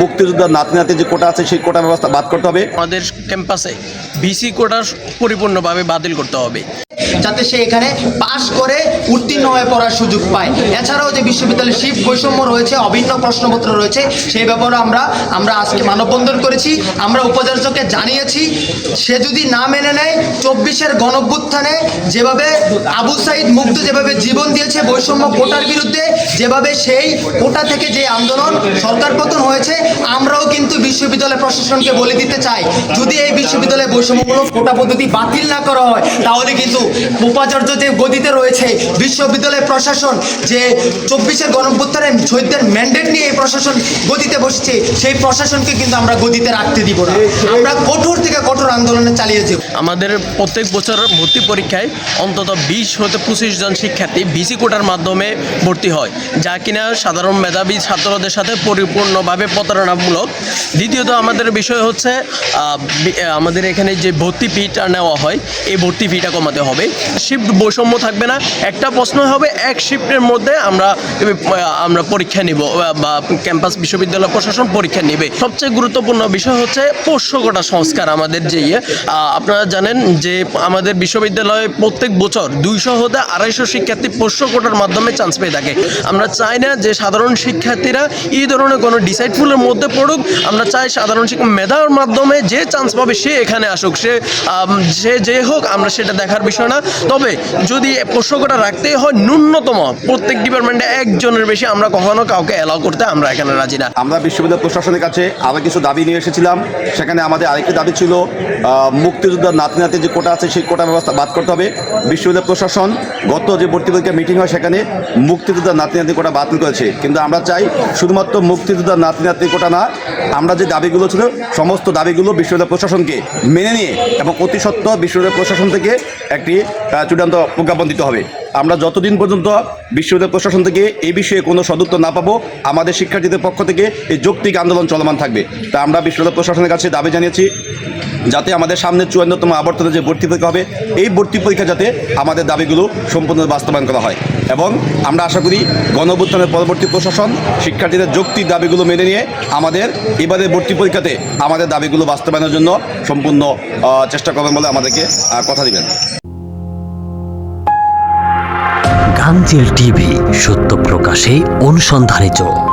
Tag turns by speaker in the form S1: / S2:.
S1: মুক্তিযোদ্ধার নাতি নাতি যে কোটা আছে, সেই কোটা ব্যবস্থা বাদ করতে হবে।
S2: আমাদের ক্যাম্পাসে বিসি কোটা পরিপূর্ণভাবে বাতিল করতে হবে।
S3: যাতে সে এখানে পাশ করে উত্তীর্ণ হয়ে পড়ার সুযোগ পায়। এছাড়াও যে বিশ্ববিদ্যালয়ে শিব বৈষম্য রয়েছে, অভিন্ন প্রশ্নপত্র রয়েছে, সেই ব্যাপারে আমরা আমরা আজকে মানববন্ধন করেছি, আমরা উপাচার্যকে জানিয়েছি, সে যদি না মেনে নেয়, চব্বিশের গণভ্যুত্থানে যেভাবে আবু সাইদ মুক্ত যেভাবে জীবন দিয়েছে বৈষম্য কোটার বিরুদ্ধে, যেভাবে সেই কোটা থেকে যে আন্দোলন সরকার পতন হয়েছে, আমরাও কিন্তু বিশ্ববিদ্যালয় প্রশাসনকে বলে দিতে চাই। যদি এই বিশ্ববিদ্যালয়ে বৈষম্যমূলক কোটা পদ্ধতি বাতিল না করা হয়, তাহলে কিন্তু উপাচার্য যে গদিতে রয়েছে বিশ্ববিদ্যালয় প্রশাসন যে চব্বিশের গণভ্যুত্থানের শহীদদের ম্যান্ডেট নিয়ে এই প্রশাসন গদিতে বসছে, সেই প্রশাসনকে কিন্তু আমরা গদিতে রাখতে দিব না। আমরা কঠোর কঠোর আন্দোলনে চালিয়ে যাব
S2: আমাদের প্রত্যেক বছর ভর্তি পরীক্ষায় অন্তত বিশ হতে পঁচিশ জন শিক্ষার্থী বিসি কোটার মাধ্যমে ভর্তি হয়, যা কিনা সাধারণ মেধাবী ছাত্রদের সাথে পরিপূর্ণভাবে প্রতারণামূলক। দ্বিতীয়ত আমাদের বিষয় হচ্ছে আমাদের এখানে যে ভর্তি ফিটা নেওয়া হয়, এই ভর্তি ফিটা কমাতে হবে। শিফট বৈষম্য থাকবে না, একটা প্রশ্ন হবে, এক শিফটের মধ্যে আমরা আমরা পরীক্ষা নিব বা ক্যাম্পাস বিশ্ববিদ্যালয় প্রশাসন পরীক্ষা নেবে। সবচেয়ে গুরুত্বপূর্ণ বিষয় হচ্ছে পোষ্যকোটা সংস্কার আমাদের যে ইয়ে আপনারা জানেন যে আমাদের বিশ্ববিদ্যালয়ে প্রত্যেক বছর দুইশো হতে আড়াইশো শিক্ষার্থী পোষ্য কোটার মাধ্যমে চান্স পেয়ে থাকে। আমরা চাই না যে সাধারণ শিক্ষার্থীরা এই ধরনের কোনো ডিসাইডফুলের মধ্যে পড়ুক। আমরা চাই সাধারণ শিক্ষা মেধার মাধ্যমে যে চান্স পাবে সে এখানে আসুক। সে সে যে হোক, আমরা সেটা দেখার বিষয় না। তবে যদি পোষ্যকোটা রাখতেই হয় ন্যূনতম প্রত্যেক ডিপার্টমেন্টে একজনের বেশি, আমরা কখনো কাউকে অ্যালাউ করতে আমরা এখানে রাজি না।
S1: আমরা বিশ্ববিদ্যালয় প্রশাসনের কাছে আরও কিছু দাবি নিয়ে এসেছিলাম। সেখানে আমাদের আরেকটি দাবি ছিল মুক্তিযোদ্ধার নাতি নাতি যে কোটা আছে, সেই কোটা ব্যবস্থা বাদ করতে হবে। বিশ্ববিদ্যালয় প্রশাসন গত যে ভর্তি পরীক্ষা মিটিং হয় সেখানে মুক্তিযোদ্ধার নাতি নাতি কোটা বাতিল করেছে। কিন্তু আমরা চাই শুধুমাত্র মুক্তিযোদ্ধার নাতি নাতি কোটা না, আমরা যে দাবিগুলো ছিল, সমস্ত দাবিগুলো বিশ্ববিদ্যালয় প্রশাসনকে মেনে নিয়ে এবং অতি সত্ত্বর বিশ্ববিদ্যালয় প্রশাসন থেকে একটি চূড়ান্ত প্রজ্ঞাপন দিতে হবে। আমরা যতদিন পর্যন্ত বিশ্ববিদ্যালয় প্রশাসন থেকে এই বিষয়ে কোনো সদুত্তর না পাবো, আমাদের শিক্ষার্থীদের পক্ষ থেকে এই যৌক্তিক আন্দোলন চলমান থাকবে। তা আমরা বিশ্ববিদ্যালয় প্রশাসনের কাছে দাবি জানিয়েছি, যাতে আমাদের সামনে চুয়ান্নতম আবর্তনে যে ভর্তি পরীক্ষা হবে, এই ভর্তি পরীক্ষা যাতে আমাদের দাবিগুলো সম্পূর্ণ বাস্তবায়ন করা হয়। এবং আমরা আশা করি গণঅভ্যুত্থানের পরবর্তী প্রশাসন শিক্ষার্থীদের যৌক্তিক দাবিগুলো মেনে নিয়ে আমাদের এবারের ভর্তি পরীক্ষাতে আমাদের দাবিগুলো বাস্তবায়নের জন্য সম্পূর্ণ চেষ্টা করবেন বলে আমাদেরকে কথা দিবেন।
S4: গাংজেল টিভি সত্য প্রকাশে অনুসন্ধানে চোখ।